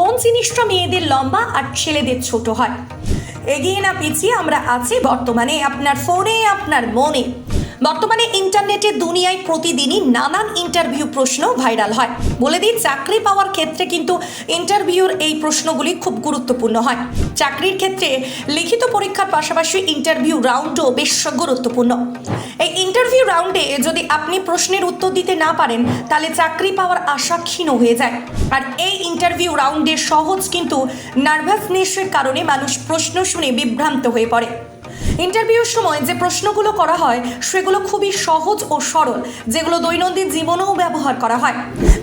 কোন জিনিসটা মেয়েদের লম্বা আর ছেলেদের ছোট হয়? এগিয়ে না পিছিয়ে আমরা আছি বর্তমানে আপনার ফোনে, আপনার মনে। বর্তমানে ইন্টারনেটের দুনিয়ায় প্রতিদিনই নানান ইন্টারভিউ প্রশ্ন ভাইরাল হয়। বলে দিই, চাকরি পাওয়ার ক্ষেত্রে কিন্তু ইন্টারভিউর এই প্রশ্নগুলি খুব গুরুত্বপূর্ণ হয়। চাকরির ক্ষেত্রে লিখিত পরীক্ষার পাশাপাশি ইন্টারভিউ রাউন্ডও বেশ গুরুত্বপূর্ণ। এই ইন্টারভিউ রাউন্ডে যদি আপনি প্রশ্নের উত্তর দিতে না পারেন, তাহলে চাকরি পাওয়ার আশা ক্ষীণ হয়ে যায়। আর এই ইন্টারভিউ রাউন্ডে সহজ কিন্তু নার্ভাসনেসের কারণে মানুষ প্রশ্ন শুনে বিভ্রান্ত হয়ে পড়ে। ইন্টারভিউর সময় যে প্রশ্নগুলো করা হয়, সেগুলো খুবই সহজ ও সরল, যেগুলো দৈনন্দিন জীবনেও ব্যবহার করা হয়।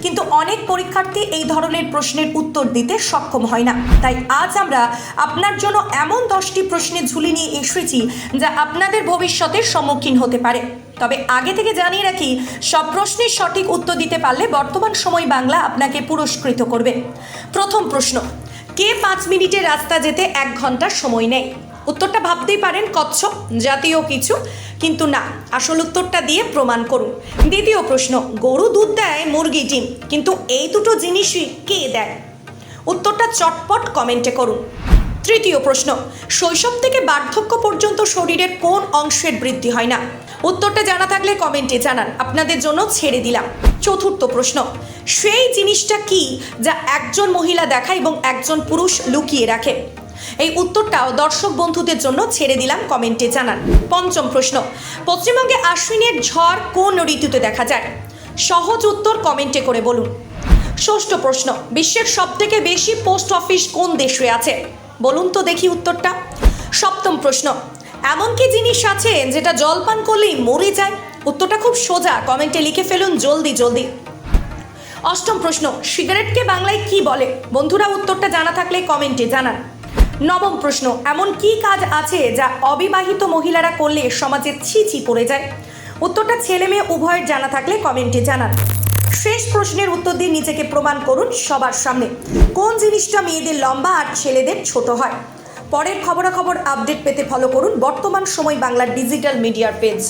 কিন্তু অনেক পরীক্ষার্থী এই ধরনের প্রশ্নের উত্তর দিতে সক্ষম হয় না। তাই আজ আমরা আপনার জন্য এমন দশটি প্রশ্নের ঝুলি নিয়ে এসেছি, যা আপনাদের ভবিষ্যতের সম্মুখীন হতে পারে। তবে আগে থেকে জানিয়ে রাখি, সব প্রশ্নের সঠিক উত্তর দিতে পারলে বর্তমান সময় বাংলা আপনাকে পুরস্কৃত করবে। প্রথম প্রশ্ন, কে পাঁচ মিনিটে রাস্তা যেতে এক ঘণ্টার সময় নেয়? উত্তরটা ভাবতেই পারেন কচ্ছপ, জাতীয় কিছু, কিন্তু না, আসল উত্তরটা দিয়ে প্রমাণ করুন। দ্বিতীয় প্রশ্ন, গরু দুধ দেয়, মুরগি ডিম, কিন্তু এই দুটো জিনিসই কে দেয়? উত্তরটা চটপট কমেন্টে করুন। তৃতীয় প্রশ্ন, শৈশব থেকে বার্ধক্য পর্যন্ত শরীরের কোন অংশের বৃদ্ধি হয় না? উত্তরটা জানা থাকলে কমেন্টে জানান। আপনাদের জন্য ছেড়ে দিলাম। চতুর্থ প্রশ্ন, সেই জিনিসটা কি যা একজন মহিলা দেখায় এবং একজন পুরুষ লুকিয়ে রাখে? এই উত্তরটাও দর্শক বন্ধুদের জন্য ছেড়ে দিলাম কমেন্টে জানান। পঞ্চম প্রশ্ন, পশ্চিমবঙ্গে আশ্বিনের ঝড় কোন ঋতুতে দেখা যায়? সহজ উত্তর কমেন্টে করে বলুন। ষষ্ঠ প্রশ্ন, বিশ্বের সবথেকে বেশি পোস্ট অফিস কোন দেশে আছে? বলুন তো দেখি উত্তরটা। সপ্তম প্রশ্ন এমন কি জিনিস আছে যেটা জল পান করলেই মরে যায়? উত্তরটা খুব সোজা। কমেন্টে লিখে ফেলুন জলদি জলদি। অষ্টম প্রশ্ন, সিগারেটকে বাংলায় কি বলে? বন্ধুরা, উত্তরটা জানা থাকলে কমেন্টে জানান। নবম প্রশ্ন, এমন কি কাজ আছে যা অবিবাহিত মহিলারা করলে সমাজে ছি ছি পড়ে যায়? উত্তরটা ছেলে মেয়ে উভয়ের জানা থাকলে কমেন্টে জানান। শেষ প্রশ্নের উত্তর দিয়ে নিজেকে প্রমাণ করুন সবার সামনে। কোন জিনিসটা মেয়েদের লম্বা আর ছেলেদের ছোট হয়? পরের খবরাখবর আপডেট পেতে ফলো করুন। বর্তমান সময় বাংলার ডিজিটাল মিডিয়ার পেজ